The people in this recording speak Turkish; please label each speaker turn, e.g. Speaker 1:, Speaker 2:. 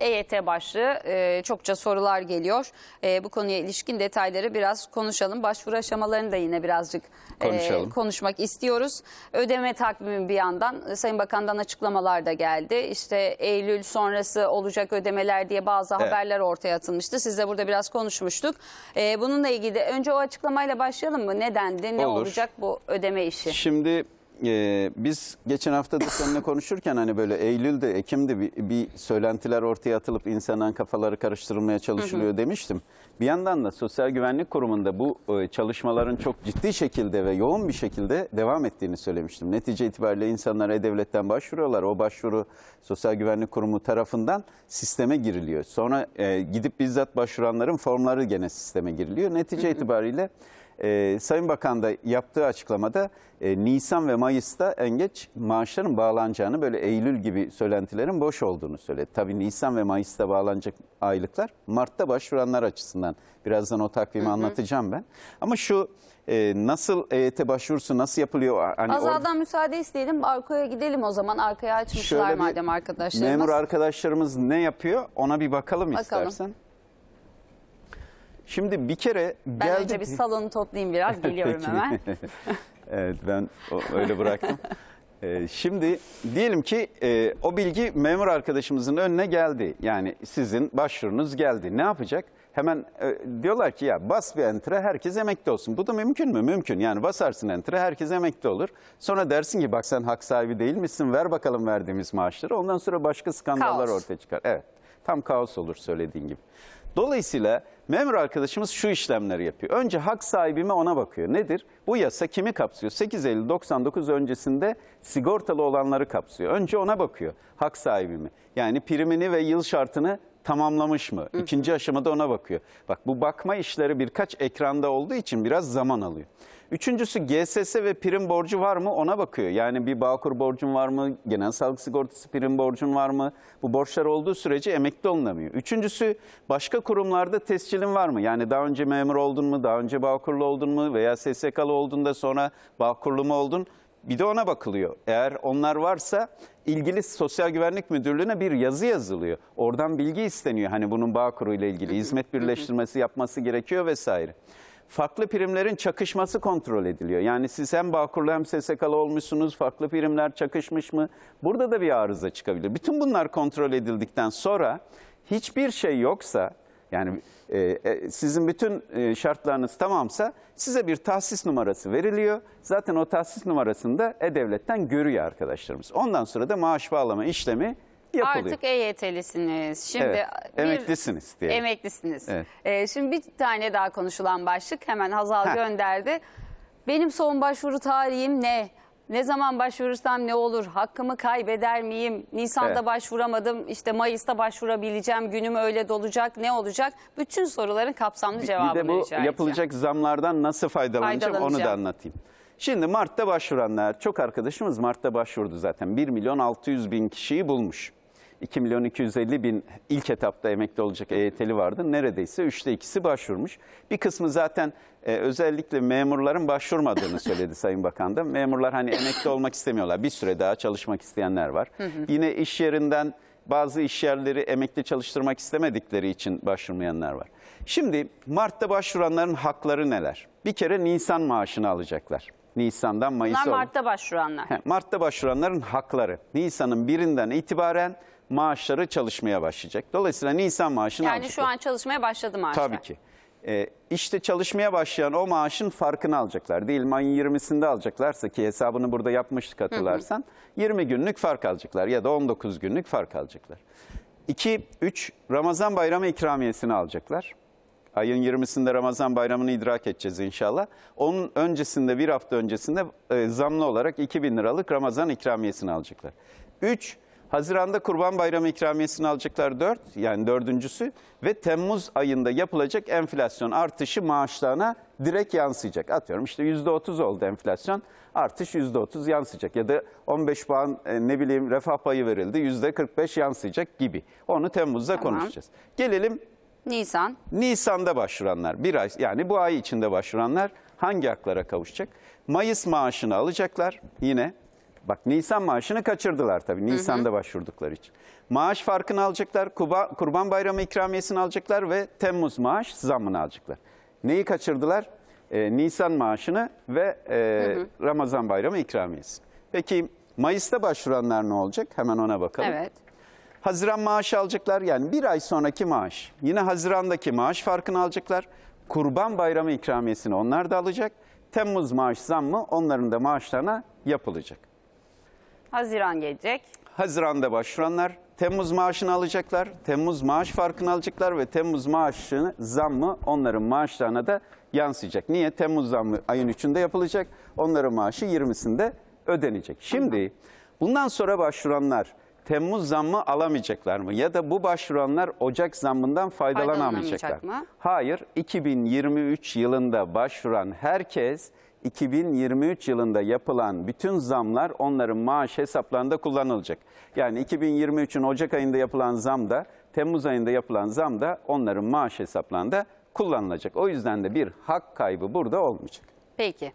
Speaker 1: EYT başlığı e, çokça sorular geliyor. E, bu konuya ilişkin detayları biraz konuşalım. Başvuru aşamalarını da yine birazcık e,
Speaker 2: Konuşalım.
Speaker 1: konuşmak istiyoruz. Ödeme takvimi bir yandan e, Sayın Bakan'dan açıklamalar da geldi. İşte Eylül sonrası olacak ödemeler diye bazı haberler ortaya atılmıştı. Siz de burada biraz konuşmuştuk. E, bununla ilgili de önce o açıklamayla başlayalım mı? Ne dendi? Ne
Speaker 2: Olur.
Speaker 1: olacak bu ödeme işi?
Speaker 2: Şimdi e, biz geçen hafta da seninle konuşurken hani böyle Eylül'de, Ekim'de bir, bir söylentiler ortaya atılıp insanların kafaları karıştırılmaya çalışılıyor demiştim. Bir yandan da Sosyal Güvenlik Kurumu'nda bu e, çalışmaların çok ciddi şekilde ve yoğun bir şekilde devam ettiğini söylemiştim. Netice itibariyle insanlar E-Devlet'ten başvuruyorlar. O başvuru Sosyal Güvenlik Kurumu tarafından sisteme giriliyor. Sonra e, gidip bizzat başvuranların formları gene sisteme giriliyor. Netice itibariyle ee, Sayın Bakan da yaptığı açıklamada e, Nisan ve Mayıs'ta en geç maaşların bağlanacağını böyle Eylül gibi söylentilerin boş olduğunu söyledi. Tabii Nisan ve Mayıs'ta bağlanacak aylıklar Mart'ta başvuranlar açısından birazdan o takvimi anlatacağım ben. Ama şu e, nasıl EYT başvurusu nasıl yapılıyor? Hani
Speaker 1: Azal'dan müsaade isteyelim. Arkaya gidelim o zaman. Arkaya açmışlar
Speaker 2: Şöyle
Speaker 1: madem arkadaşlarımız.
Speaker 2: Memur arkadaşlarımız ne yapıyor ona bir bakalım,
Speaker 1: Bakalım.
Speaker 2: istersen. Şimdi bir kere
Speaker 1: ben
Speaker 2: geldi.
Speaker 1: önce bir salonu toplayayım biraz. Geliyorum hemen.
Speaker 2: evet ben öyle bıraktım. Ee, şimdi diyelim ki e, o bilgi memur arkadaşımızın önüne geldi. Yani sizin başvurunuz geldi. Ne yapacak? Hemen e, diyorlar ki ya bas bir enter'e herkes emekli olsun. Bu da mümkün mü? Mümkün. Yani basarsın enter'e herkes emekli olur. Sonra dersin ki bak sen hak sahibi değil misin? Ver bakalım verdiğimiz maaşları. Ondan sonra başka skandallar
Speaker 1: Kaos.
Speaker 2: ortaya çıkar. Evet. Tam kaos olur söylediğin gibi. Dolayısıyla memur arkadaşımız şu işlemleri yapıyor. Önce hak sahibi mi ona bakıyor. Nedir? Bu yasa kimi kapsıyor? 8 Eylül 99 öncesinde sigortalı olanları kapsıyor. Önce ona bakıyor. Hak sahibi mi? Yani primini ve yıl şartını tamamlamış mı? İkinci aşamada ona bakıyor. Bak bu bakma işleri birkaç ekranda olduğu için biraz zaman alıyor. Üçüncüsü GSS ve prim borcu var mı ona bakıyor. Yani bir Bağkur borcun var mı? Genel sağlık sigortası prim borcun var mı? Bu borçlar olduğu sürece emekli olunamıyor. Üçüncüsü başka kurumlarda tescilin var mı? Yani daha önce memur oldun mu? Daha önce Bağkurlu oldun mu? Veya SSK'lı oldun da sonra Bağkurlu mu oldun? Bir de ona bakılıyor. Eğer onlar varsa ilgili Sosyal Güvenlik Müdürlüğü'ne bir yazı yazılıyor. Oradan bilgi isteniyor. Hani bunun Bağkur'u ile ilgili hizmet birleştirmesi yapması gerekiyor vesaire. Farklı primlerin çakışması kontrol ediliyor. Yani siz hem Bağkurlu hem SSK'lı olmuşsunuz. Farklı primler çakışmış mı? Burada da bir arıza çıkabilir. Bütün bunlar kontrol edildikten sonra hiçbir şey yoksa yani e, e, sizin bütün e, şartlarınız tamamsa size bir tahsis numarası veriliyor. Zaten o tahsis numarasını da E-Devlet'ten görüyor arkadaşlarımız. Ondan sonra da maaş bağlama işlemi yapılıyor.
Speaker 1: Artık EYT'lisiniz. Şimdi
Speaker 2: Evet,
Speaker 1: bir-
Speaker 2: emeklisiniz diyelim.
Speaker 1: Emeklisiniz.
Speaker 2: Evet.
Speaker 1: Ee, şimdi bir tane daha konuşulan başlık hemen Hazal
Speaker 2: Heh.
Speaker 1: gönderdi. Benim son başvuru tarihim ne? Ne zaman başvurursam ne olur? Hakkımı kaybeder miyim? Nisan'da
Speaker 2: Evet.
Speaker 1: başvuramadım. İşte Mayıs'ta başvurabileceğim. Günüm öyle dolacak. Ne olacak? Bütün soruların kapsamlı
Speaker 2: Bir
Speaker 1: cevabını
Speaker 2: de bu
Speaker 1: rica edeceğim.
Speaker 2: yapılacak zamlardan nasıl faydalanacağım onu da
Speaker 1: Faydalanacağım.
Speaker 2: anlatayım. Şimdi Mart'ta başvuranlar, çok arkadaşımız Mart'ta başvurdu zaten. 1 milyon 600 bin kişiyi bulmuş. 2 milyon 250 bin ilk etapta emekli olacak EYT'li vardı. Neredeyse üçte ikisi başvurmuş. Bir kısmı zaten e, özellikle memurların başvurmadığını söyledi Sayın Bakan da. Memurlar hani emekli olmak istemiyorlar. Bir süre daha çalışmak isteyenler var. Yine iş yerinden bazı iş yerleri emekli çalıştırmak istemedikleri için başvurmayanlar var. Şimdi Mart'ta başvuranların hakları neler? Bir kere Nisan maaşını alacaklar. Nisan'dan Mayıs'a
Speaker 1: Bunlar. Mart'ta başvuranlar.
Speaker 2: He, Mart'ta başvuranların hakları. Nisan'ın birinden itibaren maaşları çalışmaya başlayacak. Dolayısıyla Nisan maaşını
Speaker 1: Yani
Speaker 2: alacaklar.
Speaker 1: şu an çalışmaya başladı maaşlar.
Speaker 2: Tabii ki. Ee, işte çalışmaya başlayan o maaşın farkını alacaklar. Diyelim ayın 20'sinde alacaklarsa ki hesabını burada yapmıştık hatırlarsan 20 günlük fark alacaklar ya da 19 günlük fark alacaklar. 2, 3 Ramazan bayramı ikramiyesini alacaklar. Ayın 20'sinde Ramazan bayramını idrak edeceğiz inşallah. Onun öncesinde bir hafta öncesinde e, zamlı olarak 2000 liralık Ramazan ikramiyesini alacaklar. 3. Haziranda Kurban Bayramı ikramiyesini alacaklar 4 yani dördüncüsü ve Temmuz ayında yapılacak enflasyon artışı maaşlarına direkt yansıyacak. Atıyorum işte %30 oldu enflasyon artış %30 yansıyacak ya da 15 puan e, ne bileyim refah payı verildi %45 yansıyacak gibi. Onu Temmuz'da
Speaker 1: Tamam.
Speaker 2: konuşacağız. Gelelim
Speaker 1: Nisan.
Speaker 2: Nisan'da başvuranlar, bir ay yani bu ay içinde başvuranlar hangi haklara kavuşacak? Mayıs maaşını alacaklar yine. Bak Nisan maaşını kaçırdılar tabii Nisan'da başvurdukları için. Maaş farkını alacaklar, Kuba- Kurban Bayramı ikramiyesini alacaklar ve Temmuz maaş zammını alacaklar. Neyi kaçırdılar? Ee, Nisan maaşını ve e, Ramazan Bayramı ikramiyesi. Peki Mayıs'ta başvuranlar ne olacak? Hemen ona bakalım.
Speaker 1: Evet.
Speaker 2: Haziran maaşı alacaklar yani bir ay sonraki maaş. Yine Haziran'daki maaş farkını alacaklar. Kurban Bayramı ikramiyesini onlar da alacak. Temmuz maaş zammı onların da maaşlarına yapılacak.
Speaker 1: Haziran gelecek.
Speaker 2: Haziran'da başvuranlar Temmuz maaşını alacaklar. Temmuz maaş farkını alacaklar ve Temmuz maaşını zammı onların maaşlarına da yansıyacak. Niye? Temmuz zammı ayın 3'ünde yapılacak. Onların maaşı 20'sinde ödenecek. Şimdi bundan sonra başvuranlar Temmuz zammı alamayacaklar mı? Ya da bu başvuranlar Ocak zammından faydalanamayacaklar
Speaker 1: Faydalanamayacak mı?
Speaker 2: Hayır, 2023 yılında başvuran herkes 2023 yılında yapılan bütün zamlar onların maaş hesaplarında kullanılacak. Yani 2023'ün Ocak ayında yapılan zam da Temmuz ayında yapılan zam da onların maaş hesaplarında kullanılacak. O yüzden de bir hak kaybı burada olmayacak.
Speaker 1: Peki.